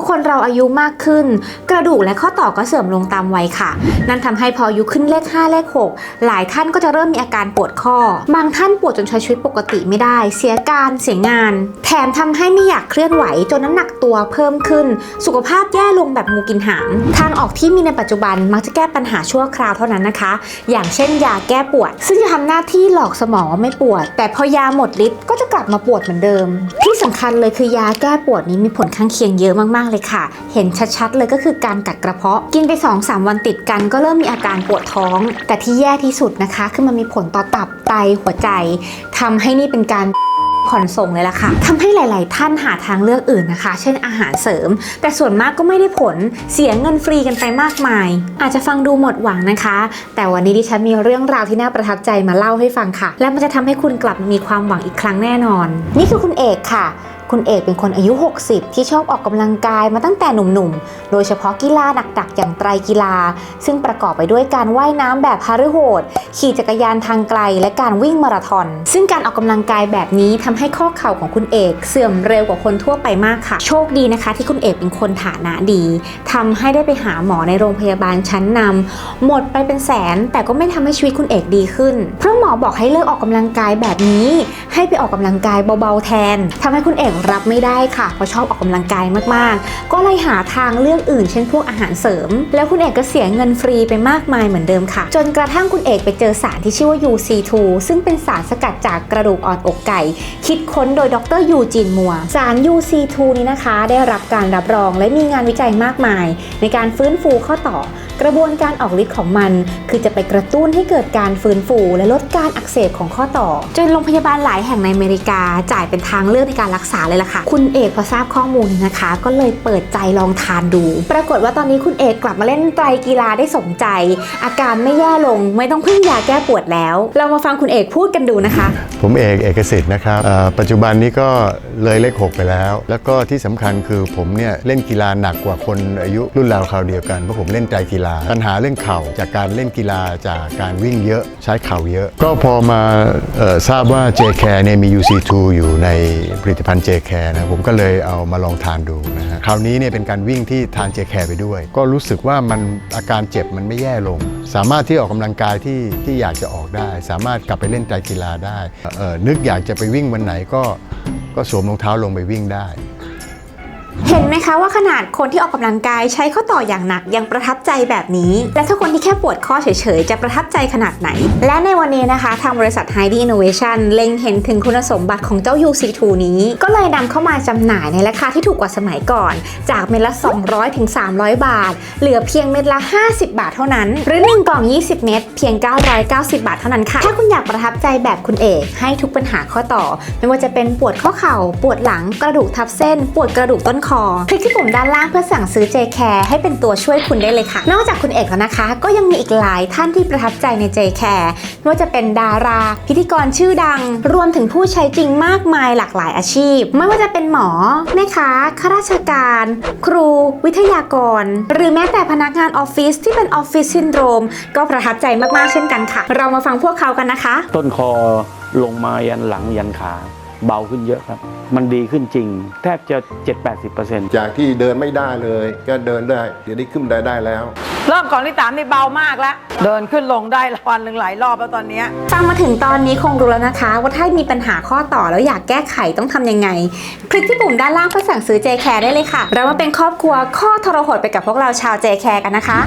อคนเราอายุมากขึ้น กระดูกและข้อต่อก็เสื่อมลงตามวัยค่ะ นั่นทำให้พออายุขึ้นเลข 5 เลข 6 หลายท่านก็จะเริ่มมีอาการปวดข้อ บางท่านปวดจนใช้ชีวิตปกติไม่ได้ เสียการเสียงาน แถมทำให้ไม่อยากเคลื่อนไหวจนน้ำหนักตัวเพิ่มขึ้น สุขภาพแย่ลงแบบงูกินหางทางออกที่มีในปัจจุบันมักจะแก้ปัญหาชั่วคราวเท่านั้นนะคะ อย่างเช่นยาแก้ปวด ซึ่งจะทำหน้าที่หลอกสมองว่าไม่ปวด แต่พอยาหมดฤทธิ์ก็จะ ลับมาปวดเหมือนเดิม ที่สำคัญเลยคือยาแก้ปวดนี้มีผลข้างเคียงเยอะมากๆเลยค่ะ เห็นชัดๆเลยก็คือการกัดกระเพาะ กินไป 2-3 วันติดกันก็เริ่มมีอาการปวดท้อง แต่ที่แย่ที่สุดนะคะ คือมันมีผลต่อตับไตหัวใจทำให้นี่เป็นการ ผ่อนส่งเลยล่ะค่ะทำให้หลาย ๆ ท่านหาทางเลือกอื่นนะคะ เช่นอาหารเสริม แต่ส่วนมากก็ไม่ได้ผลเสียเงินฟรีกันไปมากมาย อาจจะฟังดูหมดหวังนะคะ แต่วันนี้ดิฉันมีเรื่องราวที่น่าประทับใจมาเล่าให้ฟังค่ะ และมันจะทำให้คุณกลับมีความหวังอีกครั้งแน่นอน นี่คือคุณเอกค่ะ คุณเอกเป็นคนอายุ 60 ที่ชอบออกกำลังกายมาตั้งแต่หนุ่มๆ โดยเฉพาะกีฬาหนักๆ อย่างไตรกีฬา ซึ่งประกอบไปด้วยการว่ายน้ำแบบฮารุโหด ขี่จักรยานทางไกล และการวิ่งมาราธอน ซึ่งการออกกำลังกายแบบนี้ทำให้ข้อเข่าของคุณเอกเสื่อมเร็วกว่าคนทั่วไปมากค่ะ โชคดีนะคะ ที่คุณเอกเป็นคนฐานะดีทำให้ได้ไปหาหมอในโรงพยาบาลชั้นนำหมดไปเป็นแสน แต่ก็ไม่ทำให้ชีวิตคุณเอกดีขึ้น เพราะหมอบอกให้เลิกออกกำลังกายแบบนี้ ให้ไปออกกำลังกายเบาๆแทนทำให้คุณเอกรับไม่ได้ค่ะ เพราะชอบออกกำลังกายมากๆ ก็เลยหาทางเลือกอื่น เช่นพวกอาหารเสริม แล้วคุณเอกก็เสียเงินฟรีไปมากมายเหมือนเดิมค่ะ จนกระทั่งคุณเอกไปเจอสารที่ชื่อว่า UC2 ซึ่งเป็นสารสกัดจากกระดูกอ่อนอกไก่ คิดค้นโดยดรยูจีนมัว สาร UC2 นี้นะคะ ได้รับการรับรองและมีงานวิจัยมากมาย ในการฟื้นฟูข้อต่อกระบวนการออกฤทธิ์ของมัน คือจะไปกระตุ้นให้เกิดการฟื้นฟู และลดการอักเสบของข้อต่อ จนโรงพยาบาลหลายแห่งในอเมริกาจ่ายเป็นทางเลือกในการรักษาเลยล่ะค่ะ คุณเอกพอทราบข้อมูลนี้นะคะ ก็เลยเปิดใจลองทานดู ปรากฏว่าตอนนี้คุณเอกกลับมาเล่นไตรกีฬาได้สมใจ อาการไม่แย่ลงไม่ต้องพึ่งยาแก้ปวดแล้ว เรามาฟังคุณเอกพูดกันดูนะคะ ผมเอกเอกสิทธิ์นะครับเอ่อปัจจุบันนี้ก็เลยเลข6ไปแล้ว แล้วก็ที่สำคัญคือผมเนี่ยเล่นกีฬาหนักกว่าคนอายุรุ่นราวคราวเดียวกันเพราะผมเล่นไตรกีฬาปัญหาเรื่องเข่าจากการเล่นกีฬาจากการวิ่งเยอะใช้เข่าเยอะ ก็พอมาเอ่อทราบว่า J-Care เนี่ยมี UC2 อยู่ในผลิตภัณฑ์ J-Care นะผมก็เลยเอามาลองทานดูนะฮะคราวนี้เนี่ยเป็นการวิ่งที่ทานเจแคร์ไปด้วย ก็รู้สึกว่ามันอาการเจ็บมันไม่แย่ลง สามารถที่ออกกำลังกายที่ที่อยากจะออกได้ สามารถกลับไปเล่นใจกีฬาได้เออนึกอยากจะไปวิ่งวันไหนก็ก็สวมรองเท้าลงไปวิ่งได้ เห็นไหมคะว่าขนาดคนที่ออกกำลังกายใช้ข้อต่ออย่างหนักยังประทับใจแบบนี้ และถ้าคนที่แค่ปวดข้อเฉยๆ จะประทับใจขนาดไหน และในวันนี้นะคะ ทางบริษัท h i d e Innovation เล็งเห็นถึงคุณสมบัติของเจ้า UC2 นี้ ก็เลยนำเข้ามาจำหน่ายในราคาที่ถูกกว่าสมัยก่อน จากเม็ดละ200ถึง300 บาท เหลือเพียงเม็ดละ 50 บาทเท่านั้น หรือ 1 กล่อง 20 เม็ดเพียง 990 บาทเท่านั้นค่ะ ถ้าคุณอยากประทับใจแบบคุณเอกให้ทุกปัญหาข้อต่อ ไม่ว่าจะเป็นปวดข้อเข่าปวดหลังกระดูกทับเส้น ปวดกระดูกต้นคอ คลิกที่ปุ่มด้านล่างเพื่อสั่งซื้อ J-Care ให้เป็นตัวช่วยคุณได้เลยค่ะ นอกจากคุณเอกแล้วนะคะ ก็ยังมีอีกหลายท่านที่ประทับใจใน J-Care ไม่ว่าจะเป็นดารา พิธีกรชื่อดัง รวมถึงผู้ใช้จริงมากมายหลากหลายอาชีพ ไม่ว่าจะเป็นหมอแม่ค้าข้าราชการ ครู วิทยากร หรือแม้แต่พนักงานออฟฟิศที่เป็นออฟฟิศซินโดรมก็ประทับใจมากๆเช่นกันค่ะ เรามาฟังพวกเขากันนะคะ ต้นคอลงมายันหลังยันขา เบาขึ้นเยอะครับ มันดีขึ้นจริง แทบจะ 7-80%จากที่เดินไม่ได้เลย ก็เดินได้เดี๋ยวนี้ขึ้นได้ได้แล้ว รอบก่อนที่สามนี่เบามากแล้ว เดินขึ้นลงได้วันหนึ่งหลายรอบแล้วตอนเนี้ย ฟังมาถึงตอนนี้คงรู้แล้วนะคะ ว่าถ้ามีปัญหาข้อต่อแล้วอยากแก้ไขต้องทำยังไง คลิกที่ปุ่มด้านล่างเพื่อสั่งซื้อ J-Care ได้เลยค่ะ เรามาเป็นครอบครัวข้อทรหดไปกับพวกเราชาว J-Care กันนะคะ